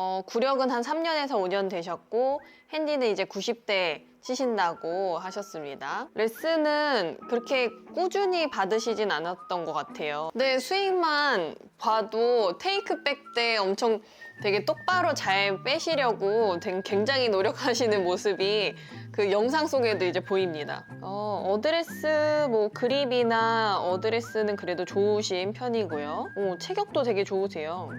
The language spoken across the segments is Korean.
어, 구력은 한 3년에서 5년 되셨고 핸디는 이제 90대 치신다고 하셨습니다. 레슨은 그렇게 꾸준히 받으시진 않았던 것 같아요. 근데 스윙만 봐도 테이크백 때 엄청 되게 똑바로 잘 빼시려고 굉장히 노력하시는 모습이 그 영상 속에도 이제 보입니다. 어, 어드레스 뭐 그립이나 어드레스는 그래도 좋으신 편이고요. 오, 체격도 되게 좋으세요.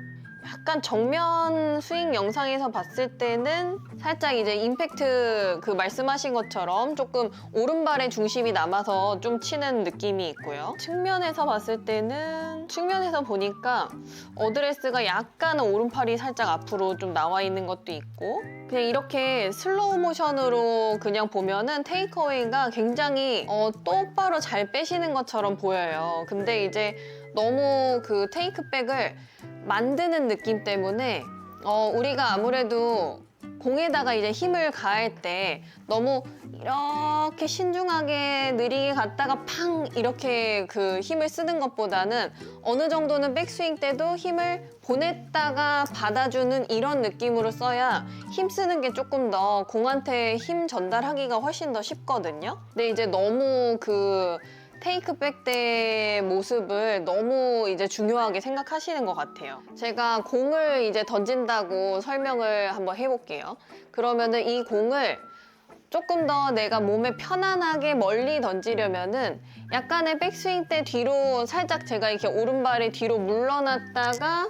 약간 정면 스윙 영상에서 봤을 때는 살짝 이제 임팩트 그 말씀하신 것처럼 조금 오른발에 중심이 남아서 좀 치는 느낌이 있고요. 측면에서 봤을 때는 측면에서 보니까 어드레스가 약간 오른팔이 살짝 앞으로 좀 나와 있는 것도 있고 그냥 이렇게 슬로우 모션으로 그냥 보면은 테이크어웨이가 굉장히 어, 똑바로 잘 빼시는 것처럼 보여요. 근데 이제 너무 그 테이크백을 만드는 느낌 때문에 어, 우리가 아무래도 공에다가 이제 힘을 가할 때 너무 이렇게 신중하게 느리게 갔다가 팡 이렇게 그 힘을 쓰는 것보다는 어느 정도는 백스윙 때도 힘을 보냈다가 받아주는 이런 느낌으로 써야 힘 쓰는 게 조금 더 공한테 힘 전달하기가 훨씬 더 쉽거든요. 근데 이제 너무 그 테이크백 때 모습을 너무 이제 중요하게 생각하시는 것 같아요. 제가 공을 이제 던진다고 설명을 한번 해볼게요. 그러면은 이 공을 조금 더 내가 몸에 편안하게 멀리 던지려면은 약간의 백스윙 때 뒤로 살짝 제가 이렇게 오른발이 뒤로 물러났다가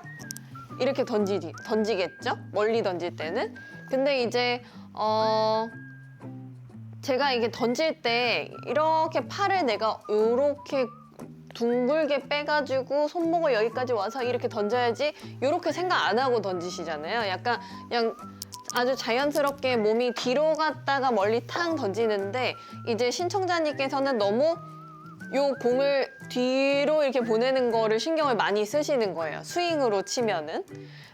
이렇게 던지, 던지겠죠? 멀리 던질 때는. 근데 이제, 어, 제가 이게 던질 때 이렇게 팔을 내가 이렇게 둥글게 빼가지고 손목을 여기까지 와서 이렇게 던져야지 이렇게 생각 안 하고 던지시잖아요. 약간 그냥 아주 자연스럽게 몸이 뒤로 갔다가 멀리 탕 던지는데 이제 신청자님께서는 너무 요 공을 뒤로 이렇게 보내는 거를 신경을 많이 쓰시는 거예요. 스윙으로 치면은.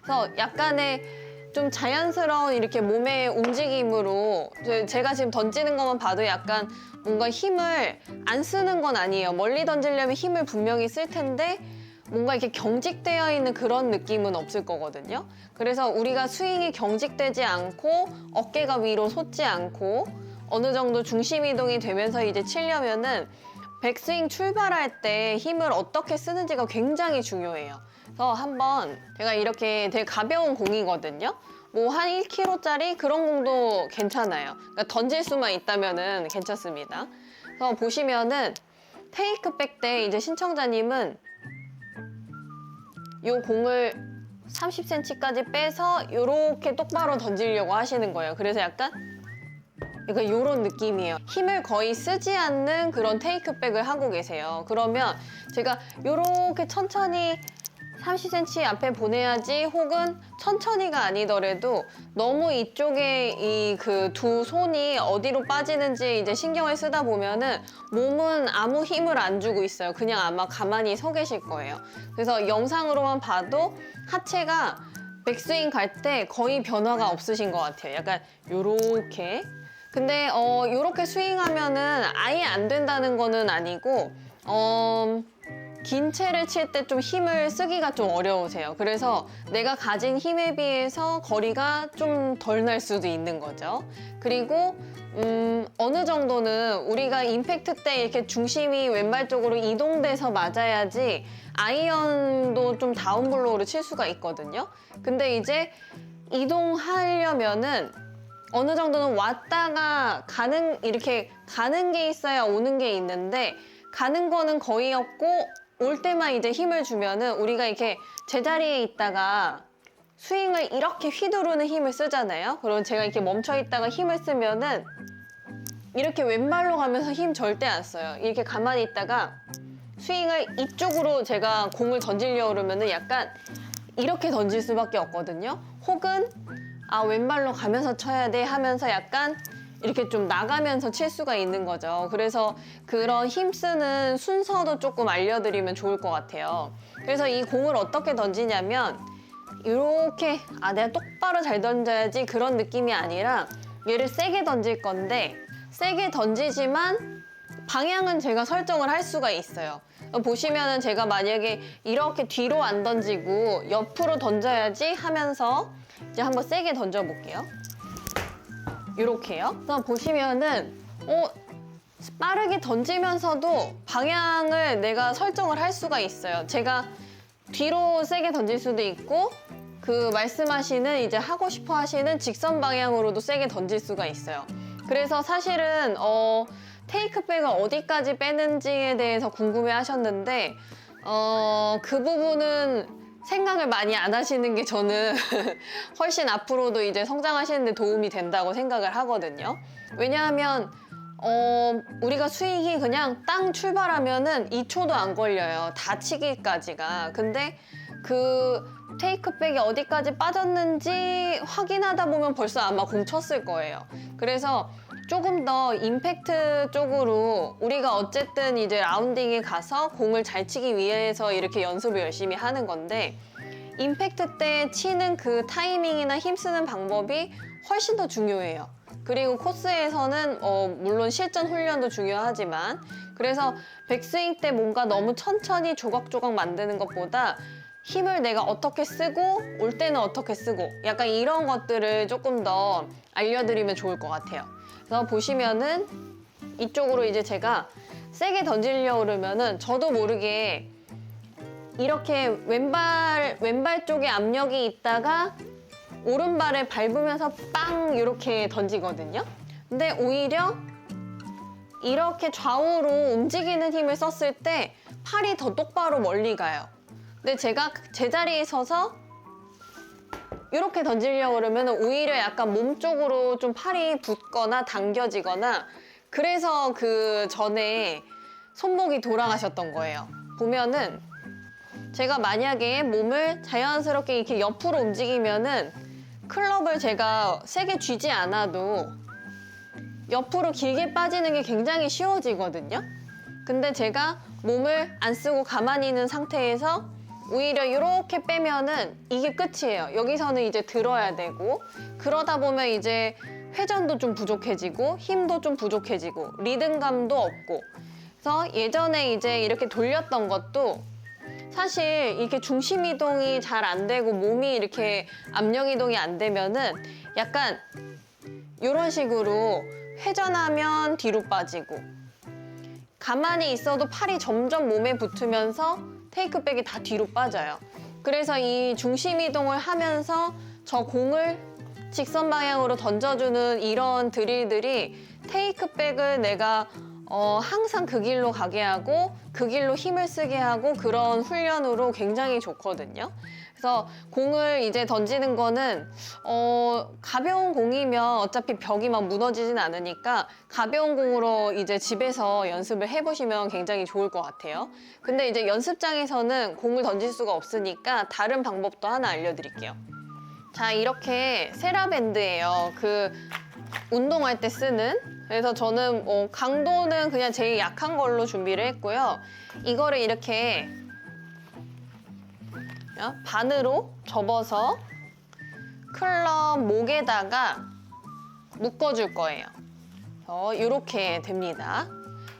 그래서 약간의 좀 자연스러운 이렇게 몸의 움직임으로 제- 제가 지금 던지는 것만 봐도 약간 뭔가 힘을 안 쓰는 건 아니에요. 멀리 던지려면 힘을 분명히 쓸 텐데 뭔가 이렇게 경직되어 있는 그런 느낌은 없을 거거든요. 그래서 우리가 스윙이 경직되지 않고 어깨가 위로 솟지 않고 어느 정도 중심 이동이 되면서 이제 치려면은 백스윙 출발할 때 힘을 어떻게 쓰는지가 굉장히 중요해요. 그래서 한번 제가 이렇게 되게 가벼운 공이거든요. 뭐 한 1kg짜리 그런 공도 괜찮아요. 그러니까 던질 수만 있다면은 괜찮습니다. 그래서 보시면은 테이크백 때 이제 신청자님은 이 공을 30cm까지 빼서 이렇게 똑바로 던지려고 하시는 거예요. 그래서 약간 약간 이런 느낌이에요. 힘을 거의 쓰지 않는 그런 테이크백을 하고 계세요. 그러면 제가 이렇게 천천히 30cm 앞에 보내야지 혹은 천천히가 아니더라도 너무 이쪽에 이 그 두 손이 어디로 빠지는지 이제 신경을 쓰다 보면은 몸은 아무 힘을 안 주고 있어요. 그냥 아마 가만히 서 계실 거예요. 그래서 영상으로만 봐도 하체가 백스윙 갈 때 거의 변화가 없으신 것 같아요. 약간 요렇게. 근데 어 요렇게 스윙하면은 아예 안 된다는 거는 아니고 어. 긴 채를 칠 때 좀 힘을 쓰기가 좀 어려우세요. 그래서 내가 가진 힘에 비해서 거리가 좀 덜 날 수도 있는 거죠. 그리고 음, 어느 정도는 우리가 임팩트 때 이렇게 중심이 왼발 쪽으로 이동돼서 맞아야지 아이언도 좀 다운블로우로 칠 수가 있거든요. 근데 이제 이동하려면은 어느 정도는 왔다가 가는 이렇게 가는 게 있어야 오는 게 있는데 가는 거는 거의 없고 올 때만 이제 힘을 주면은 우리가 이렇게 제자리에 있다가 스윙을 이렇게 휘두르는 힘을 쓰잖아요. 그럼 제가 이렇게 멈춰 있다가 힘을 쓰면은 이렇게 왼발로 가면서 힘 절대 안 써요. 이렇게 가만히 있다가 스윙을 이쪽으로 제가 공을 던지려고 그러면은 약간 이렇게 던질 수밖에 없거든요. 혹은 아 왼발로 가면서 쳐야 돼 하면서 약간 이렇게 좀 나가면서 칠 수가 있는 거죠. 그래서 그런 힘쓰는 순서도 조금 알려드리면 좋을 것 같아요. 그래서 이 공을 어떻게 던지냐면 이렇게 아 내가 똑바로 잘 던져야지 그런 느낌이 아니라 얘를 세게 던질 건데 세게 던지지만 방향은 제가 설정을 할 수가 있어요. 보시면은 제가 만약에 이렇게 뒤로 안 던지고 옆으로 던져야지 하면서 이제 한번 세게 던져 볼게요. 이렇게요. 그래서 보시면은 어 빠르게 던지면서도 방향을 내가 설정을 할 수가 있어요. 제가 뒤로 세게 던질 수도 있고 그 말씀하시는 이제 하고 싶어 하시는 직선 방향으로도 세게 던질 수가 있어요. 그래서 사실은 어 테이크백을 어디까지 빼는지에 대해서 궁금해 하셨는데 어 그 부분은 생각을 많이 안 하시는 게 저는 훨씬 앞으로도 이제 성장하시는 데 도움이 된다고 생각을 하거든요. 왜냐하면 어, 우리가 수익이 그냥 땅 출발하면은 2초도 안 걸려요. 다 치기까지가. 근데 그 테이크백이 어디까지 빠졌는지 확인하다 보면 벌써 아마 공 쳤을 거예요. 그래서 조금 더 임팩트 쪽으로 우리가 어쨌든 이제 라운딩에 가서 공을 잘 치기 위해서 이렇게 연습을 열심히 하는 건데 임팩트 때 치는 그 타이밍이나 힘쓰는 방법이 훨씬 더 중요해요. 그리고 코스에서는 어, 물론 실전 훈련도 중요하지만 그래서 백스윙 때 뭔가 너무 천천히 조각조각 만드는 것보다 힘을 내가 어떻게 쓰고 올 때는 어떻게 쓰고 약간 이런 것들을 조금 더 알려드리면 좋을 것 같아요. 그래서 보시면은 이쪽으로 이제 제가 세게 던지려고 그러면은 저도 모르게 이렇게 왼발 왼발 쪽에 압력이 있다가 오른발을 밟으면서 빵 이렇게 던지거든요. 근데 오히려 이렇게 좌우로 움직이는 힘을 썼을 때 팔이 더 똑바로 멀리 가요. 근데 제가 제자리에 서서 이렇게 던지려고 그러면 오히려 약간 몸 쪽으로 좀 팔이 붙거나 당겨지거나 그래서 그 전에 손목이 돌아가셨던 거예요. 보면은 제가 만약에 몸을 자연스럽게 이렇게 옆으로 움직이면은 클럽을 제가 세게 쥐지 않아도 옆으로 길게 빠지는 게 굉장히 쉬워지거든요. 근데 제가 몸을 안 쓰고 가만히 있는 상태에서 오히려 이렇게 빼면은 이게 끝이에요. 여기서는 이제 들어야 되고 그러다 보면 이제 회전도 좀 부족해지고 힘도 좀 부족해지고 리듬감도 없고 그래서 예전에 이제 이렇게 돌렸던 것도 사실 이렇게 중심 이동이 잘 안 되고 몸이 이렇게 압력 이동이 안 되면은 약간 이런 식으로 회전하면 뒤로 빠지고 가만히 있어도 팔이 점점 몸에 붙으면서 테이크백이 다 뒤로 빠져요. 그래서 이 중심 이동을 하면서 저 공을 직선 방향으로 던져주는 이런 드릴들이 테이크백을 내가 어, 항상 그 길로 가게 하고 그 길로 힘을 쓰게 하고 그런 훈련으로 굉장히 좋거든요. 그래서 공을 이제 던지는 거는 어, 가벼운 공이면 어차피 벽이 막 무너지진 않으니까 가벼운 공으로 이제 집에서 연습을 해보시면 굉장히 좋을 것 같아요. 근데 이제 연습장에서는 공을 던질 수가 없으니까 다른 방법도 하나 알려드릴게요. 자 이렇게 세라밴드예요. 그 운동할 때 쓰는 그래서 저는 어, 강도는 그냥 제일 약한 걸로 준비를 했고요. 이거를 이렇게 반으로 접어서 클럽 목에다가 묶어줄 거예요. 어, 이렇게 됩니다.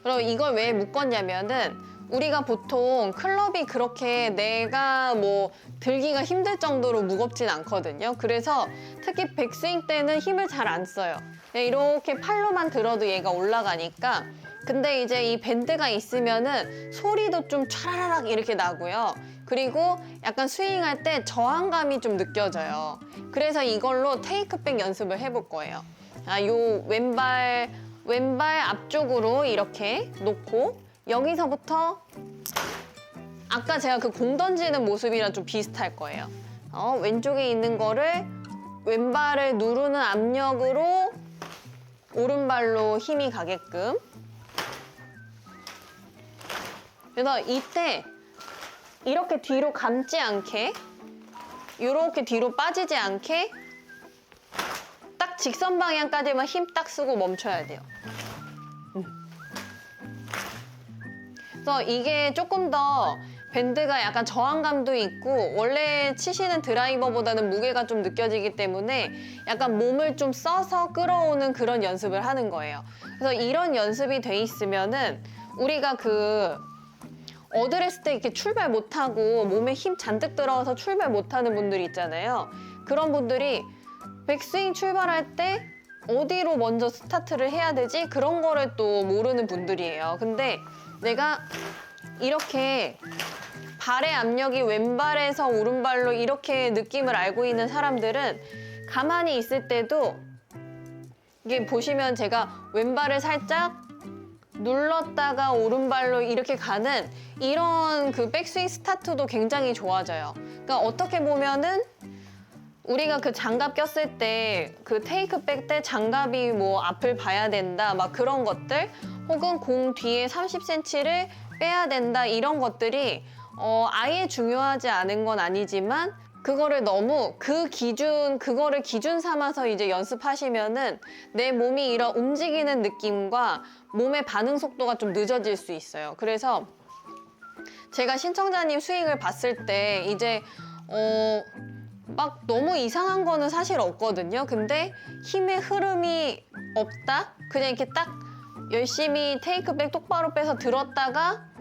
그럼 이걸 왜 묶었냐면은 우리가 보통 클럽이 그렇게 내가 뭐 들기가 힘들 정도로 무겁진 않거든요. 그래서 특히 백스윙 때는 힘을 잘 안 써요. 이렇게 팔로만 들어도 얘가 올라가니까 근데 이제 이 밴드가 있으면은 소리도 좀 촤라라락 이렇게 나고요. 그리고 약간 스윙할 때 저항감이 좀 느껴져요. 그래서 이걸로 테이크백 연습을 해볼 거예요. 아, 요 왼발 왼발 앞쪽으로 이렇게 놓고 여기서부터 아까 제가 그 공 던지는 모습이랑 좀 비슷할 거예요. 어, 왼쪽에 있는 거를 왼발을 누르는 압력으로 오른발로 힘이 가게끔. 그래서 이때 이렇게 뒤로 감지 않게 이렇게 뒤로 빠지지 않게 딱 직선 방향까지만 힘 딱 쓰고 멈춰야 돼요. 음. 그래서 이게 조금 더 밴드가 약간 저항감도 있고 원래 치시는 드라이버보다는 무게가 좀 느껴지기 때문에 약간 몸을 좀 써서 끌어오는 그런 연습을 하는 거예요. 그래서 이런 연습이 돼 있으면은 우리가 그 어드레스 때 이렇게 출발 못하고 몸에 힘 잔뜩 들어와서 출발 못하는 분들이 있잖아요. 그런 분들이 백스윙 출발할 때 어디로 먼저 스타트를 해야 되지? 그런 거를 또 모르는 분들이에요. 근데 내가 이렇게 발의 압력이 왼발에서 오른발로 이렇게 느낌을 알고 있는 사람들은 가만히 있을 때도 이게 보시면 제가 왼발을 살짝 눌렀다가 오른발로 이렇게 가는 이런 그 백스윙 스타트도 굉장히 좋아져요. 그러니까 어떻게 보면은 우리가 그 장갑 꼈을 때 그 테이크백 때 장갑이 뭐 앞을 봐야 된다 막 그런 것들 혹은 공 뒤에 30cm를 빼야 된다 이런 것들이 어 아예 중요하지 않은 건 아니지만 그거를 너무 그 기준 그거를 기준 삼아서 이제 연습하시면은 내 몸이 이런 움직이는 느낌과 몸의 반응 속도가 좀 늦어질 수 있어요. 그래서 제가 신청자님 스윙을 봤을 때 이제 어, 막 너무 이상한 거는 사실 없거든요. 근데 힘의 흐름이 없다? 그냥 이렇게 딱 열심히 테이크백 똑바로 빼서 들었다가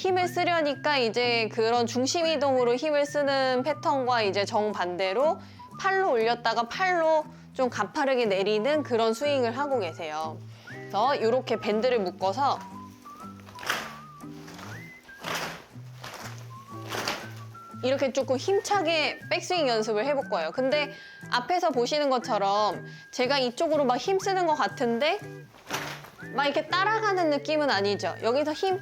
힘을 쓰려니까 이제 그런 중심 이동으로 힘을 쓰는 패턴과 이제 정반대로 팔로 올렸다가 팔로 좀 가파르게 내리는 그런 스윙을 하고 계세요. 그래서 이렇게 밴드를 묶어서 이렇게 조금 힘차게 백스윙 연습을 해볼 거예요. 근데 앞에서 보시는 것처럼 제가 이쪽으로 막 힘 쓰는 것 같은데 막 이렇게 따라가는 느낌은 아니죠. 여기서 힘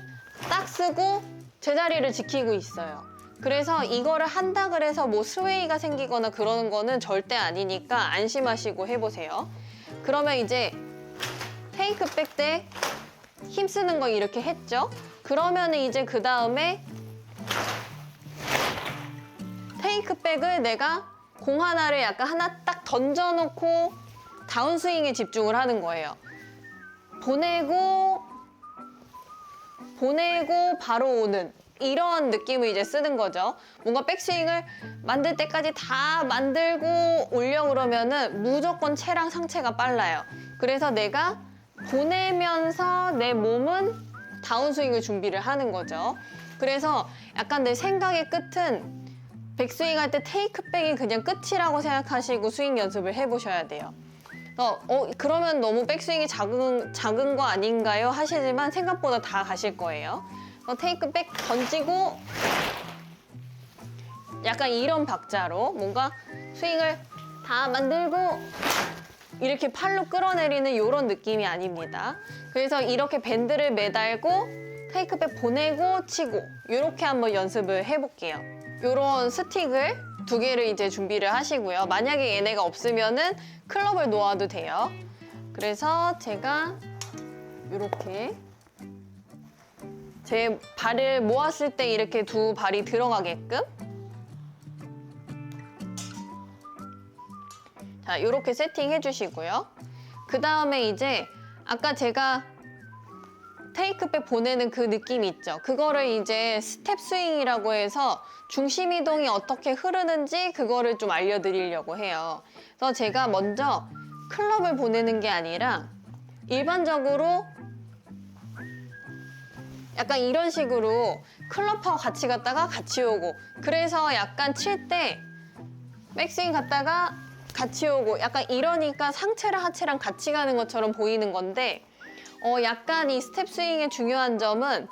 딱 쓰고 제자리를 지키고 있어요. 그래서 이거를 한다 그래서 뭐 스웨이가 생기거나 그러는 거는 절대 아니니까 안심하시고 해보세요. 그러면 이제 테이크백 때 힘 쓰는 거 이렇게 했죠? 그러면 이제 그 다음에 테이크백을 내가 공 하나를 약간 하나 딱 던져놓고 다운스윙에 집중을 하는 거예요. 보내고 보내고 바로 오는 이런 느낌을 이제 쓰는 거죠. 뭔가 백스윙을 만들 때까지 다 만들고 올려 그러면은 무조건 체랑 상체가 빨라요. 그래서 내가 보내면서 내 몸은 다운스윙을 준비를 하는 거죠. 그래서 약간 내 생각의 끝은 백스윙 할 때 테이크백이 그냥 끝이라고 생각하시고 스윙 연습을 해보셔야 돼요. 어, 어, 그러면 너무 백스윙이 작은, 작은 거 아닌가요? 하시지만 생각보다 다 가실 거예요. 어, 테이크 백 던지고 약간 이런 박자로 뭔가 스윙을 다 만들고 이렇게 팔로 끌어내리는 이런 느낌이 아닙니다. 그래서 이렇게 밴드를 매달고 테이크백 보내고 치고 이렇게 한번 연습을 해볼게요. 이런 스틱을 두 개를 이제 준비를 하시고요. 만약에 얘네가 없으면은 클럽을 놓아도 돼요. 그래서 제가 이렇게 제 발을 모았을 때 이렇게 두 발이 들어가게끔 자, 이렇게 세팅해 주시고요. 그 다음에 이제 아까 제가 테이크백 보내는 그 느낌 있죠? 그거를 이제 스텝 스윙이라고 해서 중심 이동이 어떻게 흐르는지 그거를 좀 알려드리려고 해요. 그래서 제가 먼저 클럽을 보내는 게 아니라 일반적으로 약간 이런 식으로 클럽하고 같이 갔다가 같이 오고 그래서 약간 칠 때 백스윙 갔다가 같이 오고 약간 이러니까 상체랑 하체랑 같이 가는 것처럼 보이는 건데 어 약간 이 스텝 스윙의 중요한 점은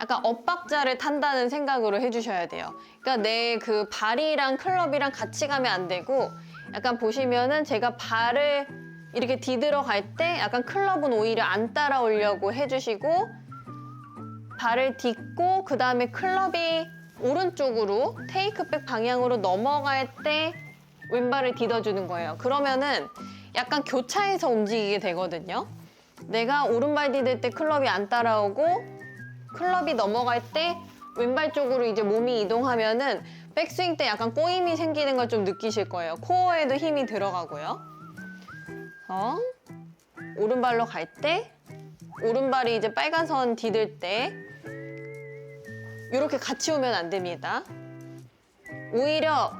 약간 엇박자를 탄다는 생각으로 해주셔야 돼요. 그러니까 내 그 발이랑 클럽이랑 같이 가면 안 되고 약간 보시면은 제가 발을 이렇게 디들어 갈 때 약간 클럽은 오히려 안 따라오려고 해주시고 발을 딛고 그 다음에 클럽이 오른쪽으로 테이크백 방향으로 넘어갈 때 왼발을 디뎌주는 거예요. 그러면은 약간 교차해서 움직이게 되거든요. 내가 오른발 디딜 때 클럽이 안 따라오고 클럽이 넘어갈 때 왼발 쪽으로 이제 몸이 이동하면은 백스윙 때 약간 꼬임이 생기는 걸 좀 느끼실 거예요. 코어에도 힘이 들어가고요. 어, 오른발로 갈 때 오른발이 이제 빨간 선 디딜 때 이렇게 같이 오면 안 됩니다. 오히려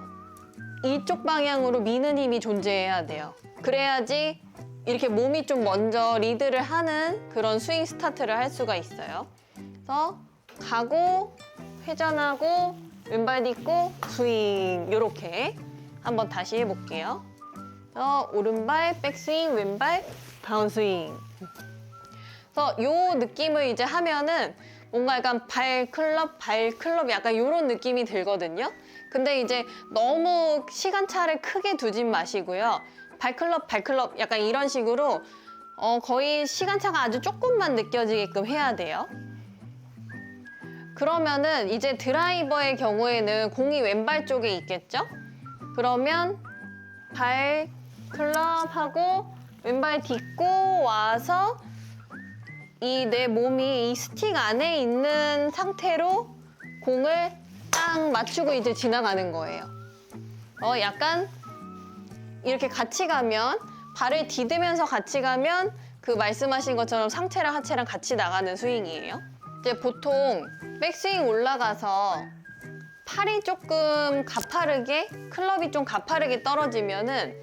이쪽 방향으로 미는 힘이 존재해야 돼요. 그래야지 이렇게 몸이 좀 먼저 리드를 하는 그런 스윙 스타트를 할 수가 있어요. 그래서 가고 회전하고 왼발 딛고 스윙 이렇게 한번 다시 해볼게요. 그래서 오른발 백스윙 왼발 다운스윙. 그래서 요 느낌을 이제 하면은 뭔가 약간 발 클럽 발 클럽 약간 이런 느낌이 들거든요. 근데 이제 너무 시간차를 크게 두진 마시고요. 발클럽 발클럽 약간 이런 식으로 어, 거의 시간차가 아주 조금만 느껴지게끔 해야 돼요. 그러면은 이제 드라이버의 경우에는 공이 왼발 쪽에 있겠죠? 그러면 발 클럽 하고 왼발 딛고 와서 이 내 몸이 이 스틱 안에 있는 상태로 공을 딱 맞추고 이제 지나가는 거예요. 어, 약간 이렇게 같이 가면 발을 디디면서 같이 가면 그 말씀하신 것처럼 상체랑 하체랑 같이 나가는 스윙이에요. 이제 보통 백스윙 올라가서 팔이 조금 가파르게 클럽이 좀 가파르게 떨어지면은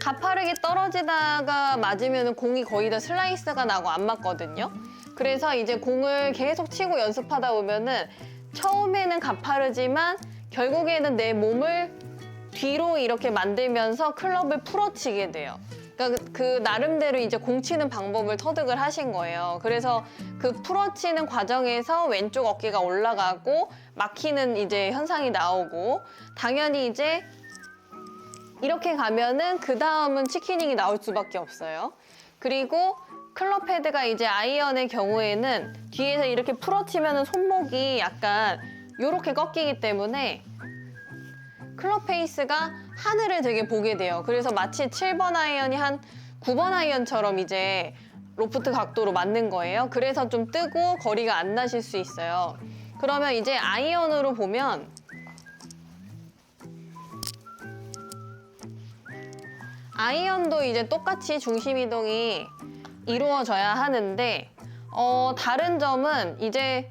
가파르게 떨어지다가 맞으면 공이 거의 다 슬라이스가 나고 안 맞거든요. 그래서 이제 공을 계속 치고 연습하다 보면은 처음에는 가파르지만 결국에는 내 몸을 뒤로 이렇게 만들면서 클럽을 풀어치게 돼요. 그러니까 그, 그 나름대로 이제 공 치는 방법을 터득을 하신 거예요. 그래서 그 풀어치는 과정에서 왼쪽 어깨가 올라가고 막히는 이제 현상이 나오고 당연히 이제 이렇게 가면은 그 다음은 치키닝이 나올 수밖에 없어요. 그리고 클럽 헤드가 이제 아이언의 경우에는 뒤에서 이렇게 풀어치면은 손목이 약간 이렇게 꺾이기 때문에 클럽 페이스가 하늘을 되게 보게 돼요. 그래서 마치 7번 아이언이 한 9번 아이언처럼 이제 로프트 각도로 맞는 거예요. 그래서 좀 뜨고 거리가 안 나실 수 있어요. 그러면 이제 아이언으로 보면 아이언도 이제 똑같이 중심 이동이 이루어져야 하는데 어, 다른 점은 이제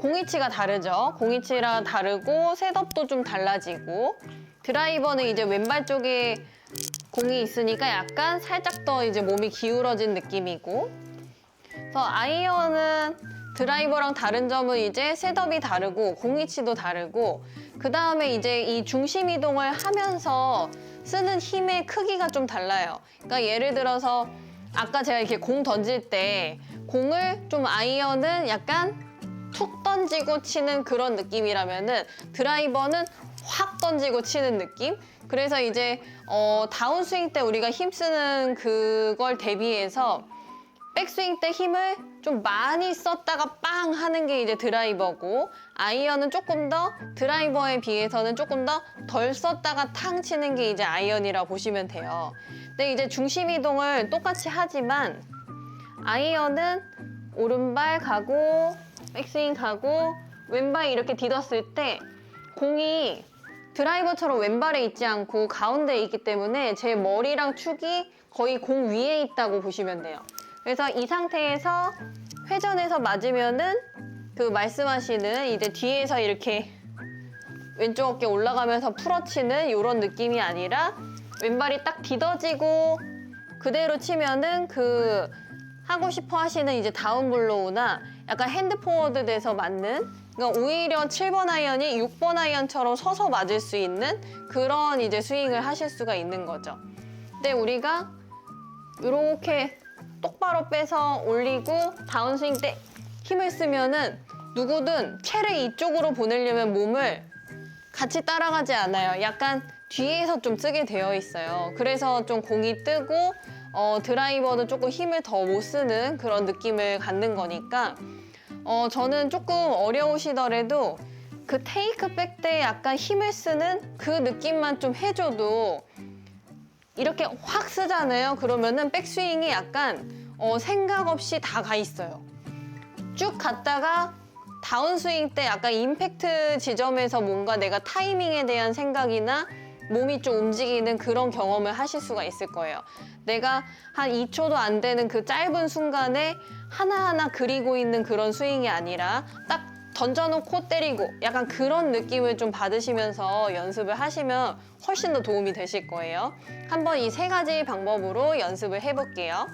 공이치가 다르죠. 공이치랑 다르고 셋업도 좀 달라지고 드라이버는 이제 왼발 쪽에 공이 있으니까 약간 살짝 더 이제 몸이 기울어진 느낌이고 그래서 아이언은 드라이버랑 다른 점은 이제 셋업이 다르고 공이치도 다르고 그 다음에 이제 이 중심 이동을 하면서 쓰는 힘의 크기가 좀 달라요. 그러니까 예를 들어서 아까 제가 이렇게 공 던질 때 공을 좀 아이언은 약간 툭 던지고 치는 그런 느낌이라면은 드라이버는 확 던지고 치는 느낌? 그래서 이제 어, 다운스윙 때 우리가 힘쓰는 그걸 대비해서 백스윙 때 힘을 좀 많이 썼다가 빵 하는 게 이제 드라이버고 아이언은 조금 더 드라이버에 비해서는 조금 더 덜 썼다가 탕 치는 게 이제 아이언이라 고 보시면 돼요. 근데 이제 중심 이동을 똑같이 하지만 아이언은 오른발 가고 백스윙 가고 왼발 이렇게 디뎠을 때 공이 드라이버처럼 왼발에 있지 않고 가운데에 있기 때문에 제 머리랑 축이 거의 공 위에 있다고 보시면 돼요. 그래서 이 상태에서 회전해서 맞으면은 그 말씀하시는 이제 뒤에서 이렇게 왼쪽 어깨 올라가면서 풀어치는 이런 느낌이 아니라 왼발이 딱 디뎌지고 그대로 치면은 그 하고 싶어 하시는 이제 다운 블로우나 약간 핸드 포워드 돼서 맞는 그러니까 오히려 7번 아이언이 6번 아이언처럼 서서 맞을 수 있는 그런 이제 스윙을 하실 수가 있는 거죠. 근데 우리가 이렇게 똑바로 빼서 올리고 다운스윙 때 힘을 쓰면은 누구든 채를 이쪽으로 보내려면 몸을 같이 따라가지 않아요. 약간 뒤에서 좀 쓰게 되어 있어요. 그래서 좀 공이 뜨고 어, 드라이버도 조금 힘을 더 못 쓰는 그런 느낌을 갖는 거니까 어, 저는 조금 어려우시더라도 그 테이크백 때 약간 힘을 쓰는 그 느낌만 좀 해줘도 이렇게 확 쓰잖아요. 그러면은 백스윙이 약간 어, 생각 없이 다 가 있어요. 쭉 갔다가 다운스윙 때 약간 임팩트 지점에서 뭔가 내가 타이밍에 대한 생각이나 몸이 좀 움직이는 그런 경험을 하실 수가 있을 거예요. 내가 한 2초도 안 되는 그 짧은 순간에 하나하나 그리고 있는 그런 스윙이 아니라 딱 던져놓고 때리고 약간 그런 느낌을 좀 받으시면서 연습을 하시면 훨씬 더 도움이 되실 거예요. 한번 이 세 가지 방법으로 연습을 해볼게요.